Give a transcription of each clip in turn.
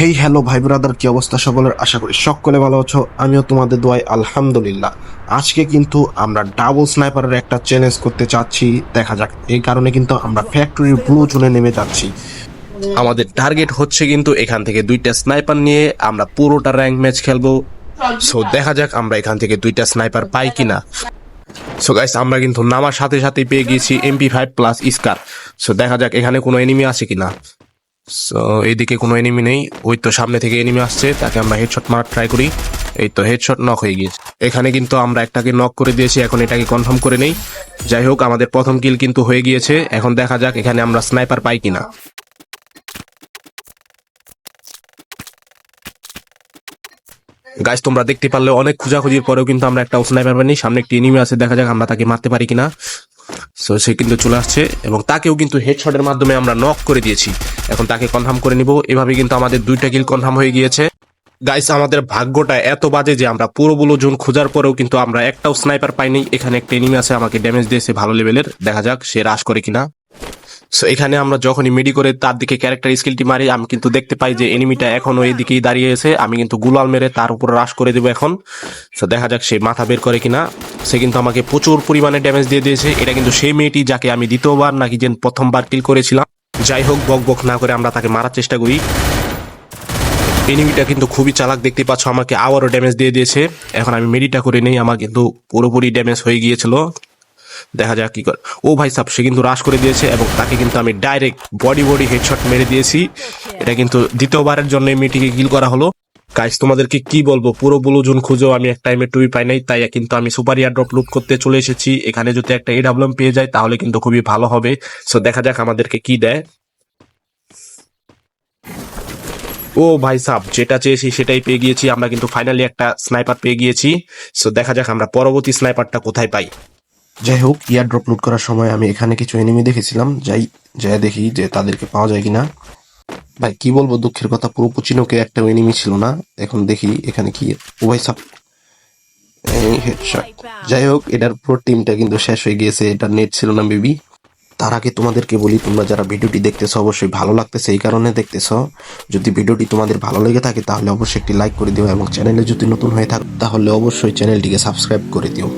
Hey hello ভাই brother কি অবস্থা সকলের? আশা করি সকলে ভালো আছো। আমিও তোমাদের দোয়াই আলহামদুলিল্লাহ। আজকে কিন্তু আমরা ডাবল স্নাইপারের একটা চ্যালেঞ্জ করতে চাচ্ছি। দেখা যাক, এই কারণে কিন্তু আমরা ফ্যাক্টরির ব্লু জোনে নেমে যাচ্ছি। আমাদের টার্গেট হচ্ছে কিন্তু এখান থেকে দুইটা স্নাইপার নিয়ে আমরা পুরোটা র্যাঙ্ক ম্যাচ খেলব। সো দেখা যাক আমরা এখান থেকে দুইটা স্নাইপার পাই কিনা। সো গাইস আমরা কিন্তু নামার সাথে সাথে পেয়ে গিয়েছি এমপি ফাইভ প্লাস ইস্কার সো দেখা যাক এখানে কোনো এনিমি আছে কিনা। সো এইদিকে কোনো এনিমি নেই। ওই তো সামনে থেকে এনিমি আসছে, তাকে আমরা হেডশট মারার ট্রাই করি। এই তো হেডশট নক হয়ে গিয়েছে। এখানে কিন্তু আমরা একটাকে নক করে দিয়েছি, এখন এটাকে কনফার্ম করে নেই। যাই হোক, আমাদের প্রথম কিল কিন্তু হয়ে গিয়েছে। এখন দেখা যাক এখানে আমরা স্নাইপার পাই কিনা। গাইস তোমরা দেখতে পারলে অনেক খোঁজাখুঁজির পরেও কিন্তু আমরা একটা স্নাইপার পাইনি। সামনে একটি এনিমি আছে, দেখা যাক আমরা তাকে মারতে পারি কিনা। সো সে কিন্তু চলে আসছে এবং তাকেও কিন্তু হেডশটের মাধ্যমে আমরা নক করে দিয়েছি। এখন তাকে কনফার্ম করে নিব। এভাবে কিন্তু আমাদের দুইটা কিল কনফার্ম হয়ে গিয়েছে। গাইস আমাদের ভাগ্যটা এত বাজে যে আমরা পুরো বুলো জোন খোঁজার পরেও কিন্তু আমরা একটাও স্নাইপার পাইনি। এখানে একটা এনিমি আছে, আমাকে ড্যামেজ দিয়েছে ভালো লেভেলের দেখা যাক সে রাশ করে কিনা। সো এখানে আমরা যখনই মিডি করে তার দিকে ক্যারেক্টার স্কিলটি মারি, আমি কিন্তু দেখতে পাই যে এনিমিটা এখনও এদিকেই দাঁড়িয়ে আছে। আমি কিন্তু গুলাল মেরে তার উপর রাশ করে দেবো এখন। সো দেখা যাক সে মাথা বের করে কিনা। সে কিন্তু আমাকে প্রচুর পরিমাণে ড্যামেজ দিয়ে দিয়েছে। এটা কিন্তু সেই মেয়েটি যাকে আমি দ্বিতীয়বার নাকি যে প্রথমবার কিল করেছিলাম। যাই হোক, বক বক না করে আমরা তাকে মারার চেষ্টা করি। এনিমিটা কিন্তু খুবই চালাক দেখতে পাচ্ছ, আমাকে আবারও ড্যামেজ দিয়ে দিয়েছে। এখন আমি মেডিটা করে নেই, আমার কিন্তু পুরোপুরি ড্যামেজ হয়ে গিয়েছিল। দেখা যাক কি করে। ও ভাই সাব, সে কিন্তু রাশ করে দিয়েছে এবং তাকে কিন্তু আমি ডাইরেক্ট বডি বডি হেডশট মেরে দিয়েছি। এটা কিন্তু দ্বিতীয়বারের জন্য মেয়েটিকে কিল করা হলো। গাইস তোমাদেরকে কি বলব? পুরো ব্লু জোন খুঁজেও আমি এক টাইমে টুবি পাই নাই, তাই কিন্তু আমি সুপার ইয়ার ড্রপ লুট করতে চলে এসেছি। এখানে যদি একটা এডাব্লিউএম পেয়ে যায়, তাহলে কিন্তু খুবই ভালো হবে। সো দেখা যাক আমাদেরকে কি দেয়। ও ভাই সাব, যেটা চেয়েছি সেটাই পেয়ে গিয়েছি। আমরা কিন্তু ফাইনালি একটা স্নাইপার পেয়ে গিয়েছি। সো দেখা যাক আমরা পরবর্তী স্নাইপারটা কোথায় পাই। যাই হোক, ইয়ার ড্রপ লুট করার সময় আমি এখানে কিছু এনিমি দেখেছিলাম। যাই যাই দেখি যে তাদেরকে পাওয়া যায় কিনা। ভাই, কি বলব, দুঃখের কথা পুরো পুচিনোকে একটা এনিমি ছিল না। এখন দেখি এখানে কি ও ভাই, সাপ। যাই হোক, এটার পুরো টিমটা কিন্তু শেষ হয়ে গিয়েছে। এটা নেট ছিল না বেবি তার আগে তোমাদেরকে বলি, তোমরা যারা ভিডিওটি দেখতেছো, অবশ্যই ভালো লাগতেছে, এই কারণে দেখতেছো। যদি ভিডিওটি তোমাদের ভালো লেগে থাকে, তাহলে অবশ্যই একটি লাইক করে দিও এবং চ্যানেলে যদি নতুন হয়ে থাকো, তাহলে অবশ্যই চ্যানেলটিকে সাবস্ক্রাইব করে দিও।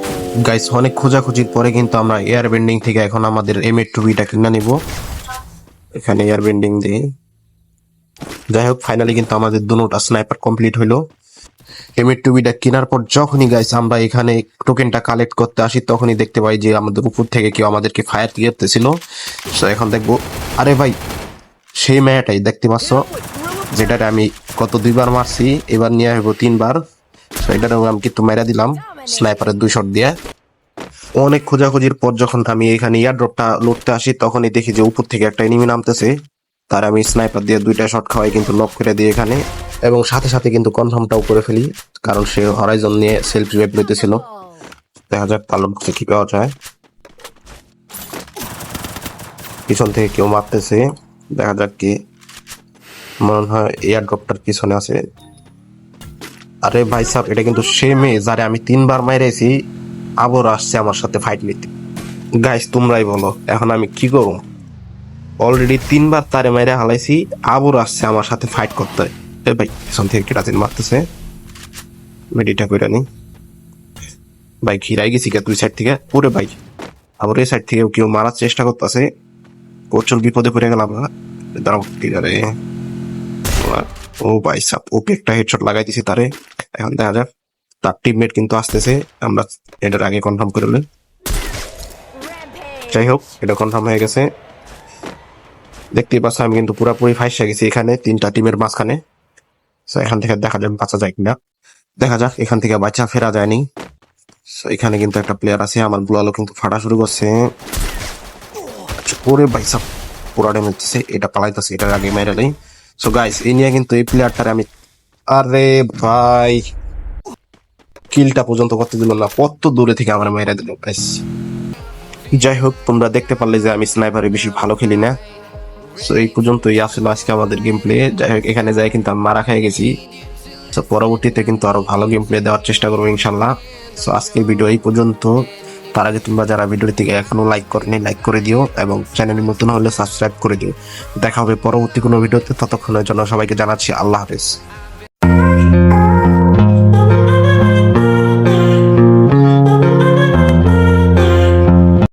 গাইস অনেক খোঁজাখুঁজির পরে কিন্তু আমরা এয়ার বেন্ডিং থেকে এখন আমাদের এম এর টুবিটা কিনে নিব। এখানে এয়ার বেন্ডিং দিয়ে। যাই হোক ফাইনালি কিন্তু আমাদের দুটোটা স্নাইপার কমপ্লিট হইল। এমএর টুবিটা কেনার পর যখনই গাইস আমরা এখানে টোকেনটা কালেক্ট করতে আসি, তখনই দেখতে পাই যে আমাদের উপর থেকে কেউ আমাদেরকে ফায়ার করতেছিল। সো এখন দেখব। আরে ভাই, সেই মেয়াটাই, দেখতে পাচ্ছ? যেটাতে আমি কত দুইবার মারছি, এবার নিয়ে আসব তিনবার। এটার আমি কিন্তু মেরা দিলাম স্নাইপারের দুই শট দিয়ে। অনেক খোঁজাখুঁজির পর যখন আমি এখানে ইয়ারড্রপটা লড়তে আসি, তখনই দেখি যে উপর থেকে একটা এনিমি নামতেছে। তার আমি স্নাইপার দিয়ে দুইটা শট খাওয়াই, কিন্তু নক করে দিই এখানে। এবং সাথে সাথে কিন্তু কনফার্মটাও করে ফেলি, কারণ সে হরাইজন নিয়ে সেলফি রিভাইভ নিতেছিল দেখা যাক তার লোক কি পাওয়া যায়। পিছন থেকে কেউ মারতেছে, দেখা যাক কি। মনে হয় এয়ার ড্রপটার পিছনে আছে। আরে ভাই সাহেব এটা কিন্তু সে মেয়ে যারে আমি তিনবার মাইরেছি আবার আসছে আমার সাথে ফাইট নিতে। গাইস তোমরাই বলো, এখন আমি কি করব? অলরেডি তিনবার তারে মেরে হালাইছি, আবার আসছে আমার সাথে ফাইট করতে। এ ভাই পিছন থেকে কেটাচিন মারতেছে মেডিটা করে নি ভাই, ঘিরাই গেছি কে দুই সাইড থেকে। পুরে ভাই আবার এই সাইড থেকে কেউ মারার চেষ্টা করতেছে। প্রচুর বিপদে পড়ে গেলাম দাঁড়াও রে। ও ভাই, সাপ, ওকে একটা হেডশট লাগাই দিছি তারে। এখন দেখা যাক, তার টিমমেট কিন্তু আসতেছে। আমরা এটার আগে কনফার্ম করে যাই হোক, এটা কনফার্ম হয়ে গেছে। দেখতেই পাচ্ছ, আমি কিন্তু পুরোপুরি ফাইসা গেছি এখানে, তিনটা টিমের মাঝখানে। তো এখান থেকে দেখা যাক, বাঁচা যায় কিনা। দেখা যাক, এখান থেকে বাচ্চা ফেরা যায়নি। সো এখানে কিন্তু একটা প্লেয়ার আছে, আমার গুলালো কিন্তু ফাটা শুরু করছে। ওরে ভাই, সাব পুরা ড্যামেজ দিচ্ছে এটা পালাইতেছে, এটার আগে মেরে নেই। সো গাইস এই নিয়ে কিন্তু এই প্লেয়ারটারে আমি আরে ভাই কিলটা পর্যন্ত করতে দিল না, কত দূরে থেকে আমার মেরে দিল গাইস যাই হোক, তোমরা দেখতে পারলে যে আমি স্নাইপারে বেশি ভালো খেলি না। সো এই পর্যন্তই আসলে আজকে আমাদের গেম প্লে এখানে যাই কিন্তু আমি মারা খেয়ে গেছি। সো পরবর্তীতে কিন্তু আরও ভালো গেম প্লে দেওয়ার চেষ্টা করব ইনশাল্লাহ। সো আজকের ভিডিও এই পর্যন্ত। তার আগে তোমরা যারা ভিডিওটি এখনও লাইক করেনি লাইক করে দিও এবং চ্যানেল নতুন হলে সাবস্ক্রাইব করে দিও। দেখা হবে পরবর্তী কোনো ভিডিওতে ততক্ষণের জন্য সবাইকে জানাচ্ছি আল্লাহ হাফেজ।